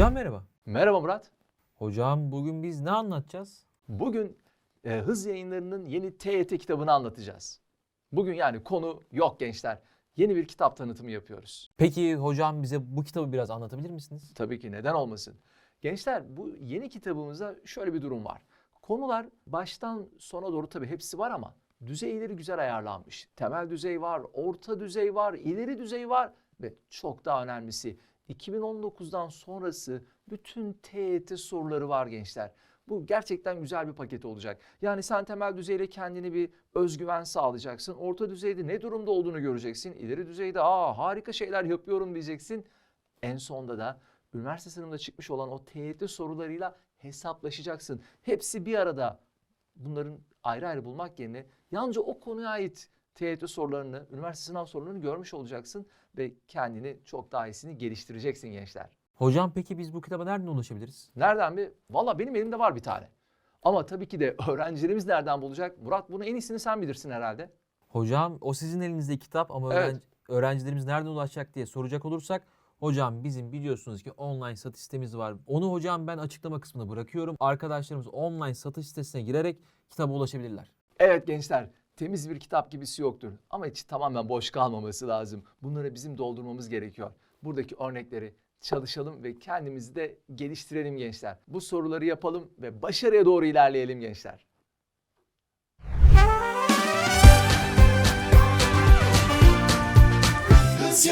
Hocam merhaba. Merhaba Murat. Hocam bugün biz ne anlatacağız? Bugün e, Hız Yayınları'nın yeni TYT kitabını anlatacağız. Bugün yani konu yok gençler. Yeni bir kitap tanıtımı yapıyoruz. Peki hocam bize bu kitabı biraz anlatabilir misiniz? Tabii ki neden olmasın. Gençler bu yeni kitabımızda şöyle bir durum var. Konular baştan sona doğru tabii hepsi var ama düzeyleri güzel ayarlanmış. Temel düzey var, orta düzey var, ileri düzey var ve çok daha önemlisi 2019'dan sonrası bütün TYT soruları var gençler. Bu gerçekten güzel bir paket olacak. Yani sen temel düzeyde kendini bir özgüven sağlayacaksın. Orta düzeyde ne durumda olduğunu göreceksin. İleri düzeyde aa harika şeyler yapıyorum diyeceksin. En sonda da üniversite sınavında çıkmış olan o TYT sorularıyla hesaplaşacaksın. Hepsi bir arada. Bunların ayrı ayrı bulmak yerine yalnızca o konuya ait TYT sorularını, üniversite sınav sorularını görmüş olacaksın ve kendini çok daha iyisini geliştireceksin gençler. Hocam peki biz bu kitaba nereden ulaşabiliriz? Nereden bir? Valla benim elimde var bir tane. Ama tabii ki de öğrencilerimiz nereden bulacak? Murat bunu en iyisini sen bilirsin herhalde. Hocam o sizin elinizde kitap ama Evet. öğren- öğrencilerimiz nereden ulaşacak diye soracak olursak Hocam bizim biliyorsunuz ki online satış sitemiz var. Onu hocam ben açıklama kısmına bırakıyorum. Arkadaşlarımız online satış sitesine girerek kitaba ulaşabilirler. Evet gençler, temiz bir kitap gibisi yoktur. Ama içi tamamen boş kalmaması lazım. Bunları bizim doldurmamız gerekiyor. Buradaki örnekleri çalışalım ve kendimizi de geliştirelim gençler. Bu soruları yapalım ve başarıya doğru ilerleyelim gençler. Hız